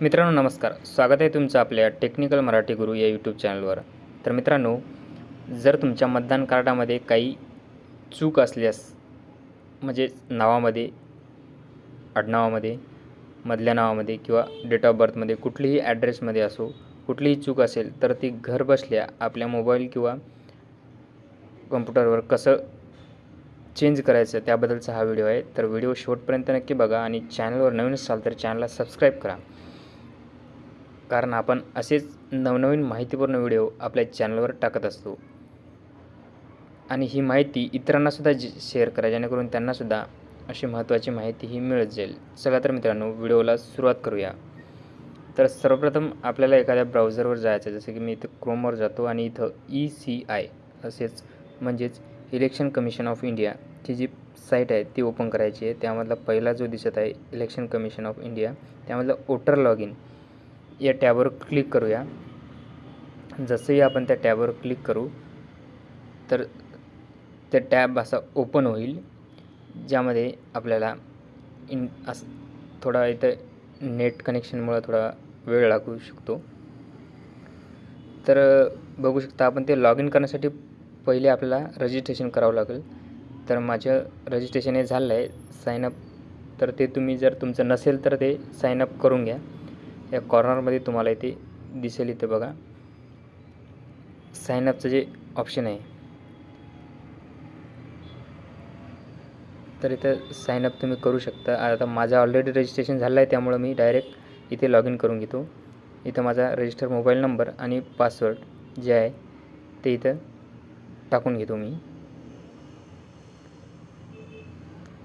मित्रांनो नमस्कार. स्वागत आहे तुमचं आपल्या टेक्निकल मराठी गुरु या यूट्यूब चॅनलवर तर मित्रांनो जर तुमच्या मतदान कार्डामध्ये काही चूक असल्यास म्हणजे नावामध्ये आडनावामध्ये मधल्या नावामध्ये किंवा डेट ऑफ बर्थमध्ये कुठलीही ॲड्रेसमध्ये असो कुठलीही चूक असेल तर ती घर बसल्या आपल्या मोबाईल किंवा कम्प्युटरवर कसं चेंज करायचं त्याबद्दलचा हा व्हिडिओ आहे. तर व्हिडिओ शेवटपर्यंत नक्की बघा आणि चॅनलवर नवीन असाल तर चॅनलला सबस्क्राईब करा. कारण आपण असेच नवनवीन माहितीपूर्ण व्हिडिओ आपल्या चॅनलवर टाकत असतो. आणि ही माहिती इतरांनासुद्धा जे शेअर करा जेणेकरून त्यांनासुद्धा अशी महत्त्वाची माहिती ही मिळत जाईल. चला तर मित्रांनो व्हिडिओला सुरुवात करूया. तर सर्वप्रथम आपल्याला एखाद्या ब्राउझरवर जायचं आहे. जसं की मी इथं क्रोमवर जातो आणि इथं ई सी आय असेच म्हणजेच इलेक्शन कमिशन ऑफ इंडियाची जी साईट आहे ती ओपन करायची आहे. त्यामधला पहिला जो दिसत आहे इलेक्शन कमिशन ऑफ इंडिया त्यामधलं वोटर लॉग इन या टॅबवर क्लिक करूया. जसंही आपण त्या टॅबवर क्लिक करू तर ते टॅब असा ओपन होईल ज्यामध्ये आपल्याला इन असं थोडा इथं नेट कनेक्शनमुळं थोडा वेळ लागू शकतो. तर बघू शकता आपण ते लॉग इन करण्यासाठी पहिले आपल्याला रजिस्ट्रेशन करावं लागेल. तर माझं रजिस्ट्रेशन हे झालं आहे साईनअप तर ते तुम्ही जर तुमचं नसेल तर ते साईनअप करून घ्या. या कॉर्नरमध्ये तुम्हाला इथे दिसेल इथे बघा. साईनअपचं जे ऑप्शन आहे. तर इथं साईनअप तुम्ही करू शकता. आता माझा ऑलरेडी रजिस्ट्रेशन झालं आहे त्यामुळं मी डायरेक्ट इथे लॉग इन करून घेतो. इथं माझा रजिस्टर मोबाईल नंबर आणि पासवर्ड जे आहे ते इथं टाकून घेतो मी.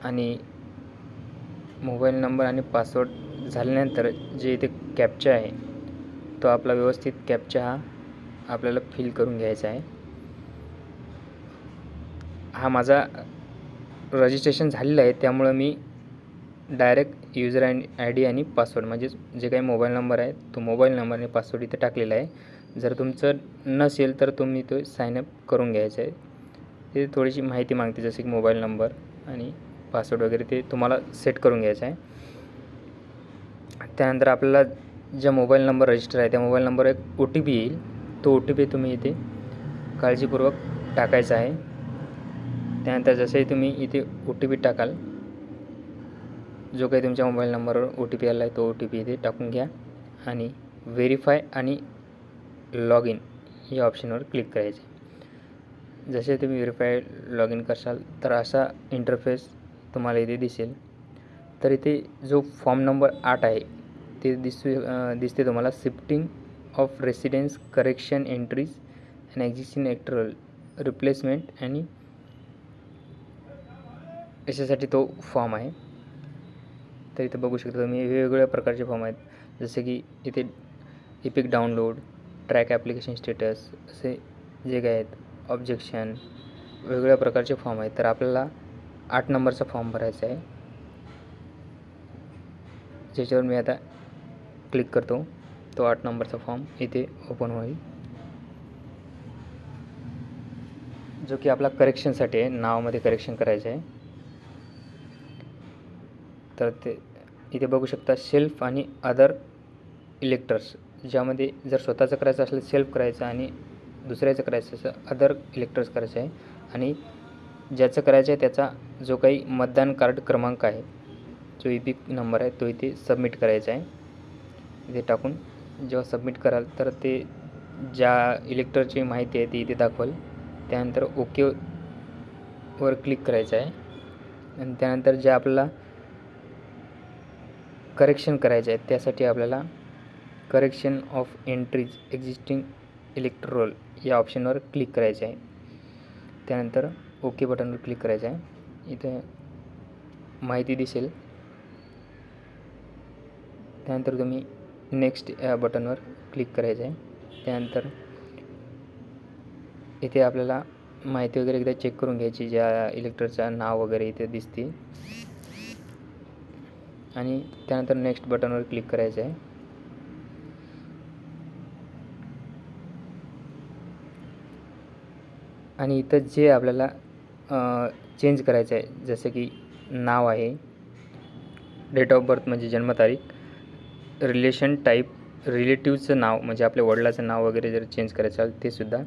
आणि मोबाईल नंबर आणि पासवर्ड झाल्यानंतर जे इथे कॅपचा आहे. तो आपला व्यवस्थित कॅपचा हा आपल्याला फिल करून घ्यायचा आहे. हा माझा रजिस्ट्रेशन झालेलं आहे त्यामुळं मी direct user I I D आणि पासवर्ड म्हणजेच जे काही मोबाईल नंबर आहे तो मोबाईल नंबर आणि पासवर्ड इथे टाकलेला आहे. जर तुमचं नसेल तर तुम्ही तो साईनअप करून घ्यायचं आहे. ते थोडीशी माहिती मागते जसं की मोबाईल नंबर आणि पासवर्ड वगैरे ते तुम्हाला सेट करून घ्यायचं आहे. त्यानंतर आपल्याला ज्या मोबाईल नंबर रजिस्टर आहे त्या मोबाईल नंबर एक ओ टी पी येईल. तो ओ टी पी तुम्ही इथे काळजीपूर्वक टाकायचा आहे. त्यानंतर जसंही तुम्ही इथे ओ टी पी टाकाल जो काही तुमच्या मोबाईल नंबरवर ओ टी पी आला आहे तो ओ टी पी इथे टाकून घ्या आणि व्हेरीफाय आणि लॉग इन या ऑप्शनवर क्लिक करायचे. जसे तुम्ही व्हेरीफाय लॉग इन करशाल तर असा इंटरफेस तुम्हाला इथे दिसेल. तर इथे जो फॉर्म नंबर आठ आहे ते दिसू दिसते तुम्हाला. Shifting of residence correction entries and existing electoral replacement आणि याच्यासाठी तो फॉर्म आहे. तर इथं बघू शकता तुम्ही वेगवेगळ्या प्रकारचे फॉर्म आहेत. जसे की इथे EPIC download track application status असे जे काय आहेत ऑब्जेक्शन वेगवेगळ्या प्रकारचे फॉर्म आहेत. तर आपल्याला आठ नंबरचा फॉर्म भरायचा आहे. ज्याच्यावर मी आता क्लिक करतो तो आठ नंबरचा फॉर्म इथे ओपन होईल. जो की आपला करेक्शनसाठी आहे नावामध्ये करेक्शन करायचं आहे. तर ते इथे बघू शकता सेल्फ आणि अदर इलेक्टर्स ज्यामध्ये जर स्वतःचं करायचं असलं सेल्फ करायचं आणि दुसऱ्याचं करायचं असं अदर इलेक्टर्स करायचं आहे. आणि ज्याचं करायचं आहे त्याचा जो काही मतदान कार्ड क्रमांक आहे जो ई नंबर आहे तो इथे सबमिट करायचा आहे. इथे टाकून जेव्हा सबमिट कराल तर ते ज्या इलेक्टरची माहिती आहे ती इथे दाखवाल. त्यानंतर ओके वर क्लिक करायचं आहे. आणि त्यानंतर जे आपल्याला करेक्शन करायचं आहे त्यासाठी आपल्याला correction of entries existing electoral या ऑप्शनवर क्लिक करायचं आहे. त्यानंतर ओके बटनवर क्लिक करायचं आहे. इथे माहिती दिसेल. त्यानंतर तुम्ही नेक्स्ट या बटनवर क्लिक करायचं आहे त्यानंतर इथे आपल्याला माहिती वगैरे एकदा चेक करून घ्यायची ज्या इलेक्टरचं नाव वगैरे इथे दिसते आणि त्यानंतर नेक्स्ट बटनवर क्लिक करायचं आहे आणि इथं जे आपल्याला चेंज करायचं आहे जसं की नाव आहे डेट ऑफ बर्थ म्हणजे जन्मतारीख रिलेशन टाईप रिलेटिव्हचं नाव म्हणजे आपल्या वडिलाचं नाव वगैरे जर चेंज करायचं असेल ते सुद्धा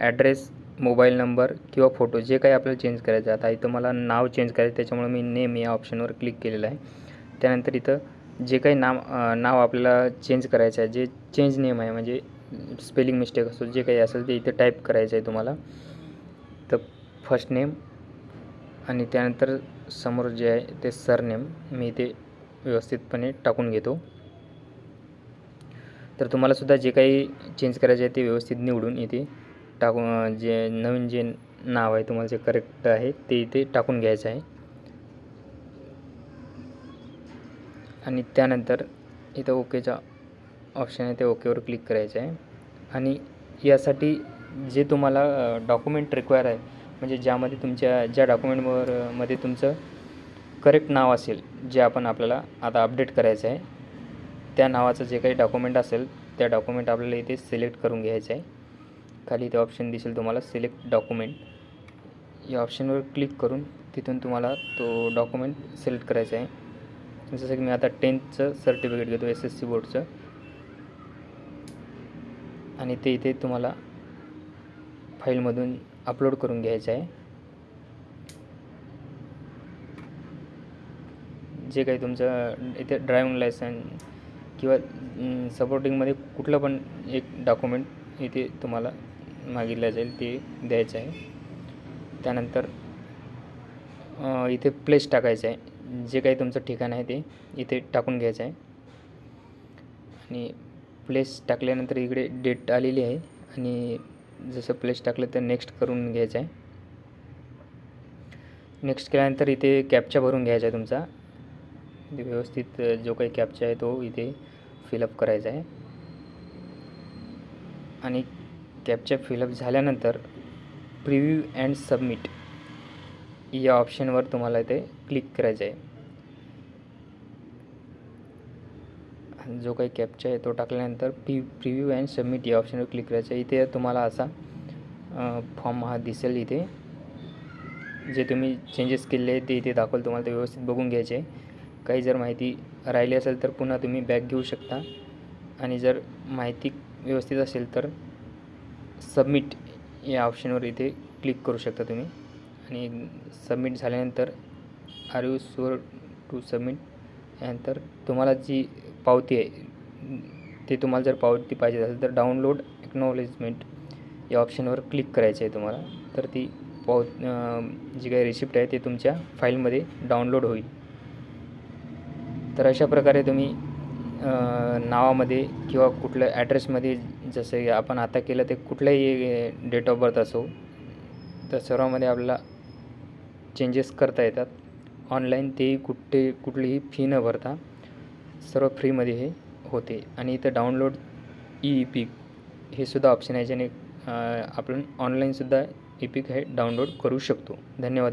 ॲड्रेस मोबाईल नंबर किंवा फोटो जे काही आपल्याला चेंज करायचं आहे. आता इथं मला नाव चेंज करायचं त्याच्यामुळे मी नेम या ऑप्शनवर क्लिक केलेलं आहे. त्यानंतर इथं जे काही नाम नाव आपल्याला चेंज करायचं आहे जे चेंज नेम आहे म्हणजे स्पेलिंग मिस्टेक असो जे काही असेल ते इथे टाईप करायचं आहे तुम्हाला. तर फर्स्ट नेम आणि त्यानंतर समोर जे आहे ते सरनेम मी इथे व्यवस्थितपणे टाकून घेतो. तर तुम्हाला सुद्धा जे काही चेंज करायचे आहे ते व्यवस्थित निवडून इथे टाकून जे नवीन जे नाव आहे तुम्हाला जे करेक्ट आहे ते इथे टाकून घ्यायचं आहे. आणि त्यानंतर इथं ओकेचा ऑप्शन आहे ते ओकेवर क्लिक करायचं आहे. आणि यासाठी जे तुम्हाला डॉक्युमेंट रिक्वायर आहे म्हणजे ज्यामध्ये तुमच्या ज्या डॉक्युमेंटवर मध्ये तुमचं करेक्ट नाव असेल जे आपण आपल्याला आता अपडेट करायचं आहे त्या नावाचं जे काही डॉक्युमेंट असेल त्या डॉक्युमेंट आपल्याला इथे सिलेक्ट करून घ्यायचं आहे. खाली इथे ऑप्शन दिसेल तुम्हाला सिलेक्ट डॉक्युमेंट या ऑप्शनवर क्लिक करून तिथून तुम्हाला तो डॉक्युमेंट सिलेक्ट करायचा आहे. जसं की मी आता टेन्थचं सर्टिफिकेट घेतो एस एस सी बोर्डचं आणि ते इथे तुम्हाला फाईलमधून अपलोड करून घ्यायचं आहे. जे काही तुमचं इथे ड्रायविंग लायसन किंवा सपोर्टिंगमध्ये कुठलं पण एक डॉक्युमेंट इथे तुम्हाला मागितलं जाईल ते द्यायचं आहे. त्यानंतर इथे प्लेस टाकायचं आहे. जे काही तुमचं ठिकाण आहे ते इथे टाकून घ्यायचं आहे. आणि प्लेस टाकल्यानंतर इकडे डेट आलेली आहे. आणि जसं प्लेस टाकलं तर नेक्स्ट करून घ्यायचं आहे. नेक्स्ट केल्यानंतर इथे कॅपचा भरून घ्यायचा आहे तुमचा. व्यवस्थित जो काही कॅपचा आहे तो इथे फिलअप करायचं आहे. आणि कॅपचा फिलअप झाल्यानंतर प्रिव्ह्यू अँड सबमिट या ऑप्शनवर तुम्हाला इथे क्लिक करायचं आहे. जो काही कॅपचा आहे तो टाकल्यानंतर पी प्रिव्ह्यू अँड सबमिट या ऑप्शनवर क्लिक करायचं आहे. इथे तुम्हाला असा फॉर्म हा दिसेल इथे. जे तुम्ही चेंजेस केले ते इथे दाखवलं तुम्हाला ते व्यवस्थित बघून घ्यायचे काही जर माहिती राहिली असेल तर पुन्हा तुम्ही बॅक घेऊ शकता. आणि जर माहिती व्यवस्थित असेल तर सबमिट या ऑप्शनवर इथे क्लिक करू शकता तुम्ही. आणि सबमिट झाल्यानंतर are you sure to submit यानंतर तुम्हाला जी पावती आहे ते तुम्हाला जर पावती पाहिजे असेल तर डाउनलोड एक्नॉलेजमेंट या ऑप्शनवर क्लिक करायचं आहे तुम्हाला. तर ती पाव जी काही रिसिप्ट आहे ते तुमच्या फाईलमध्ये डाउनलोड होईल. तर अशा प्रकारे तुम्ही नावामध्ये किंवा कुठल्या ॲड्रेसमध्ये जसं आपण आता केलं ते कुठल्याही डेट ऑफ बर्थ असो तर सर्वामध्ये आपल्याला चेंजेस करता येतात. ऑनलाईन तेही कुठे कुठलीही फी न भरता सर्व फ्रीमध्ये हे होते. आणि इथं डाउनलोड ई ई पिक हे सुद्धा ऑप्शन आहे ज्याने आपण ऑनलाईनसुद्धा ई पिक हे डाउनलोड करू शकतो. धन्यवाद.